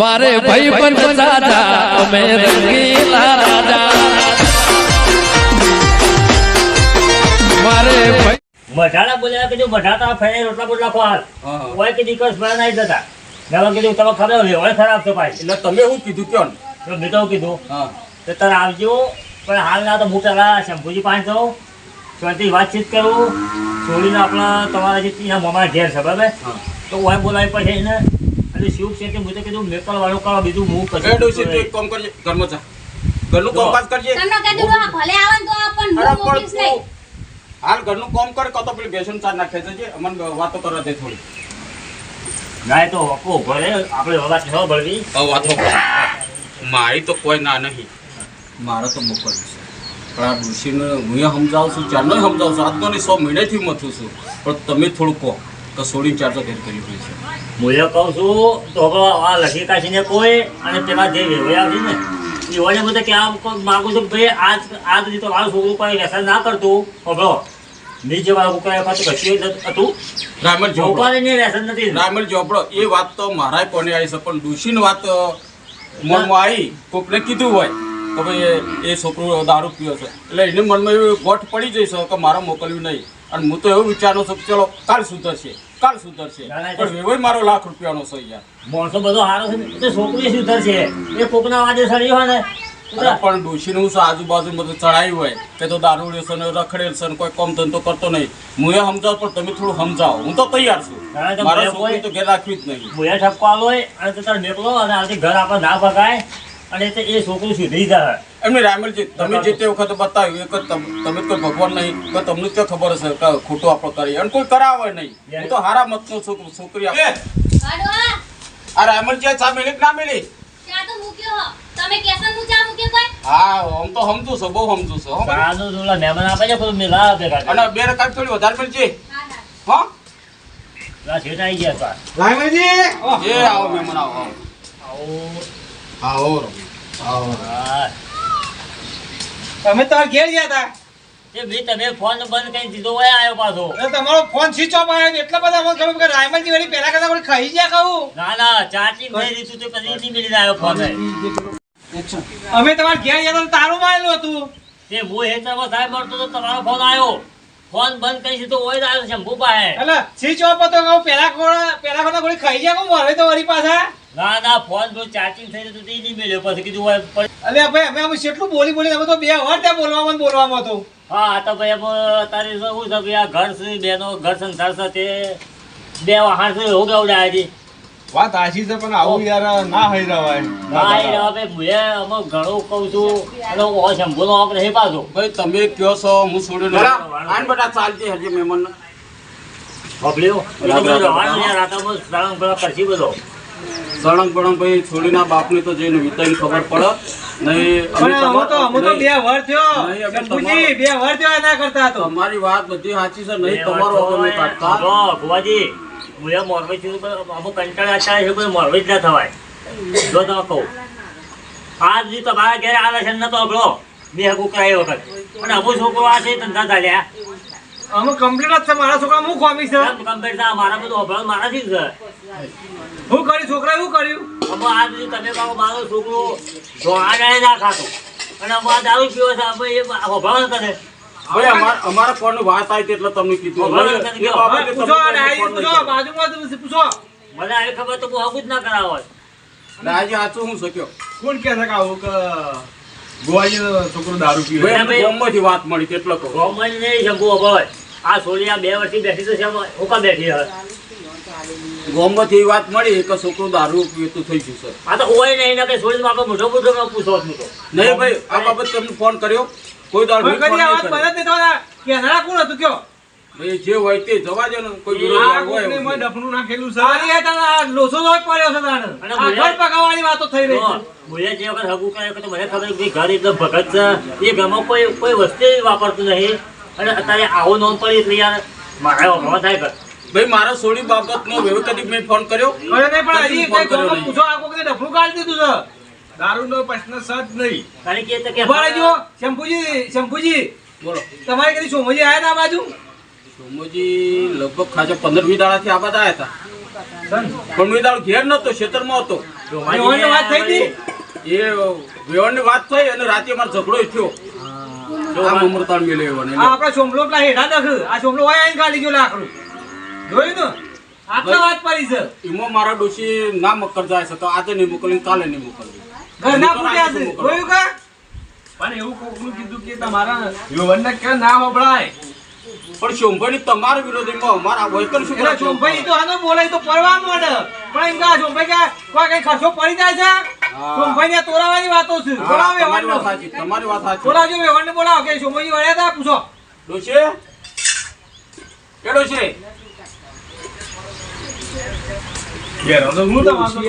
મારે ભાઈ પણ દાદા અમે રંગીલા રાજા. મારે ભાઈ મઢાના બોલ્યા જો મઢાતા ફેરે રોટલા બોટલા ખવાલ ઓય કે દીકરો સ્મરણ આવી જતા. મેં કીધું તમે ખબર હોય હવે ખરાબ છે ભાઈ. એટલે તમે શું કીધું કયો મેં તો કીધું હા. તો તારે આવજો પણ હાલ ના તો હું પેલા શંભુજી પાસે જાઉં. શાંતિ વાતચીત કરું. છોડીને આપણા તમારા જે ત્યાં મામાના ઘેર છે બરાબર? તો ઓય બોલાવી પડશે એને. અને શું છે કે હું તો કીધું મેકલ વાળો કરો બીજું હું એ ડોશી તું એક કામ કરજે ઘરમાં જા. ઘરનું કામકાજ કરજે. તમને કીધું હા, ભલે આવન તો આ પણ અરે હું મોકલીશ નહીં. હાલ ઘરનું કામ કર કતો પેલી બેસન ચાર નાખે છે અમન વાતો કરવા દે થોડી. ના તો હકો ભલે આપણે વાત ન ભળવી હવે વાતો મારી તો કોઈ ના નહીં. મારો તો મોકલ છે. પણ આ ડોશીને હું એ સમજાવું છું ચારનો સમજાવું છું આજનો સો મહિનેથી મથું છું. પણ તમે થોડું કહો. તો સોડીને ચારજો ઘેર કરી પડે છે. હું એ કહું છું તો હવે આ લસી કાશીને કોઈ અને પેલા જે વેવાય છે ને એવાને કે આ માગું છું ભાઈ આજ આજ રીતે મારું છોકરું કોઈ વ્યસન ના કરતું. હવે નીચે વાળા કુકરા પાછું કશું હતું. રામલ છોકરાને વ્યસન નથી. રામલ જોબડો એ વાત તો મારાય કોને આવી છે પણ ડોશીની વાત મનમાં આવી. કોકને કીધું હોય તો ભાઈ એ- છોકરું દારૂ પીવે છે. એટલે એને મનમાં એવી ગોઠ પડી જઈશ કે મારે મોકલ્યું નહીં. અને હું તો એવું વિચારું છું કે ચલો કાલ સુધરશે કાલ સુધરશે. પણ વેવાય મારો લાખ રૂપિયાનો છે. યાર માણસો બધો હારો છે છોકરી સુધરશે. એ કોકના વાજે સડી હોય ને પણ ડોશીને શું આજુબાજુ બધું ચડાયું હોય કે તો દારૂ છે ને રખડેલ છે ને કોઈ કામ ધંધો કરતો નહીં. હું એ સમજાવ પણ તમે થોડું સમજાવો. હું તો તૈયાર છું. મારા છોકરી તો ઘેર રાખવી જ નહીં. ભૂયા ઠપકો આલો હોય અને તો તારે મેકલો અને આથી ઘર આપણે ના ભગાય અને એ છોકરું સુધરી જાય એમને રામલજી તમે જે તે વખતે બતાવ્યું એક જ તમે તો કોઈ ભગવાન નહીં તો તમને ક્યાં ખબર હશે ખોટું આપણે કરીએ અને કોઈ કરાવે નહીં. હું તો હારા મતનો છોકરો છોકરી આપે. આ, આ ચા મેલી ના મેલી? તો હો. તમે કેસરનું ચા મૂક્યો કોઈ? હા આમ તો સમજુ છો બહુ સમજુ છું અને બે રકાબ થોડી વધારે મેલજી હા હતા. જે આવો મહેમાન આવો આવો. આવો. તમે તો ઘેર ગયા હતા એ ભઈ તમે ફોન બંધ કરી દીધો હોય આયો પાછો. તમારો ફોન સ્વિચ ઓફ આવ્યો એટલા બધા ફોન ખબર કે રાયમલજી વળી પહેલા કરતા વળી ખાઈ ગયા કહું? ના ના ચાટી થઈ દીધું તો પછી નહીં મિલીને આવ્યો ફોન અમે તમારે ઘેર ગયા હતા તો તારું મારેલું હતું. તે હું હેતરમાં સાહેબ મળતો તો તમારો ફોન આવ્યો. ફોન બંધ કરી દીધો હોય તો આવ્યો શંભુ પાસે એટલે સ્વિચ ઓફ હતો કહું પહેલા કોણ પહેલા કોણ ગોળી ખાઈ ગયા કહું? મારે તો વળી પાછા. ના ના ફોન જો ચાર્જિંગ થઈ રહ્યું તો તે નહીં મળ્યો પછી કીધું હોય અલે ભાઈ અમે અમે કેટલું બોલી બોલી અમે તો બે વાર ત્યાં બોલવામાં બોલવામાં હતો. હા તો ભાઈ અમે તારે શું છે ભાઈ આ ઘર છે બેનો ઘર સંસાર છે તે બે વાહન છે એવું કેવડાય છે. વાત સાચી છે પણ આવું યાર ના હઈ રવાય. હા એ હવે મુએ અમે ઘણું કહું છું અને ઓ શંભુનો આપણે હે પાછો ભાઈ તમે કયો છો હું છોડીને આન બટા ચાલતી હજી મહેમાન બબલ્યો રાતા તો ભલા કરશી બધો. સળંગ બળંગ ભાઈ છોડીના બાપને તો જઈને વિતાઈને ખબર પડે. પણ તમારો- વાત બધી સાચી છે નહીં તમારો કાઢતા ભુવાજી અમુક કંટાળા હતા એ જ ના થવાય. જો તમે કહું. આજ દી તમારા ઘેર આ લક્ષણ નતો અભળો. બે કુકરા એ વખત. અને અમુક છોકરો આ છે ધંધા ચાલ્યા. અમુક કમ્પ્લીટ જ છે મારા છોકરા હું ખોમી છે? કેમ કમ્પેર મારા બધું અભળો મારાથી જ છે. હું કર્યું? છોકરા શું કર્યું? અમે આ દી તમે કહો મારો છોકરો ધોળા ના ખાતો. અને અમે આ દારૂ પીવો છે અમે એ અભળો કરે. ભાઈ અમાર અમારા વાત આવી એટલે તમને કીધું. પૂછો મને આવી ખબર તો હું હગું જ ના કરાવો આજે સાચું હું શક્યો? કોણ કે છે કે આવું કે ગોવાઈ છોકરો દારૂ પીવે? ભાઈ ભાઈ- અમને ગામમાંથી વાત મળી કેટલો કહો. ગોમન નહીં શંભુ અભય. આ આ બે વર્ષથી બેઠી તો છે હુકા બેઠી હવે? ગામમાંથી એવી વાત મળી કે છોકરો દારૂ પીતું થઈ ગયું સર આ તો હોય નહીં ને કે સોળી આપણે મોટો મોટો ન પૂછો નહીં ભાઈ આ બાબત તમને ફોન કર્યો? કોઈ દારૂ હવે કરી આ વાત ફોન તો. કેનારા કોણ હતું કયો? ભાઈ જે હોય તે જવા દો ને કોઈ આ લાગ હોય કોકને મોંએ ડફનું નાખેલું છે. સારી આ તને આ લોસો જ પડ્યો છે તાણે. અને આ ઘર પકાવવાની વાતો થઈ રહી છે. બોલે જે વખત હગુ કહે તો મને ખબર કે ઘર એટલે ભગત છે. એ ગમો કોઈ કોઈ વસ્તુ વાપરતું નહીં. અને અત્યારે આવો નોંધ પડી એટલે યાર મારા થાય કર ભાઈ મારા સોળી બાબતનો વ્યવસ્થિત મેં ફોન કર્યો? અરે નહીં પણ હજી કોઈ કર્યો પૂછો આ કોકને ડફલું કાઢી દીધું છે. દારૂનો પ્રશ્ન સજ નહીં. કારણ કે તો કે ઊભા જો શંભુજી શંભુજી બોલો. તમારે કદી સોમજી આયા હતા આ બાજુ? સોમોજી લગભગ ખાસે પંદર વી દાડાથી આ બધા આયા હતા પણ મેં દાડો ઘેર નતો ખેતરમાં હતો. વાત થઈ હતી? એ ની વાત થઈ અને રાતે મારો ઝઘડો થયો. આ મમરતાળ. આ આપણા સોમલો પેલા હેઠા દખ આ સોમલો હોય આઈને કાઢી ગયો લાકડું. જોયું ને? આટલા વાત પડી છે. એમાં મારા ડોશી ના મકર જાય છે તો આજે નહીં મોકલી કાલે નહીં મોકલવી ઘરના ફૂટ્યા છે. જોયું કા પણ એવું કોકનું કીધું કે તમારા યુવાનને કે ના વપરાય? પણ શોભાની તમારા વિરોધીમાં અમારા વૈકલ શું કરે ચોંભાઈ તો આનો બોલે તો પડવા માંડે. પણ એમ કા ચોંભાઈ કા કોઈ કઈ ખર્ચો પડી જાય છે? ચોંભાઈ ને તોરાવાની વાતો છે. બોલાવો. સાચી તમારી વાત સાચી. બોલાવજો વેવાણને બોલાવો. કે ચોંભાઈ વળ્યા હતા? પૂછો. ડોશી? કે ડોશી? ઘેર હતો હું તમારો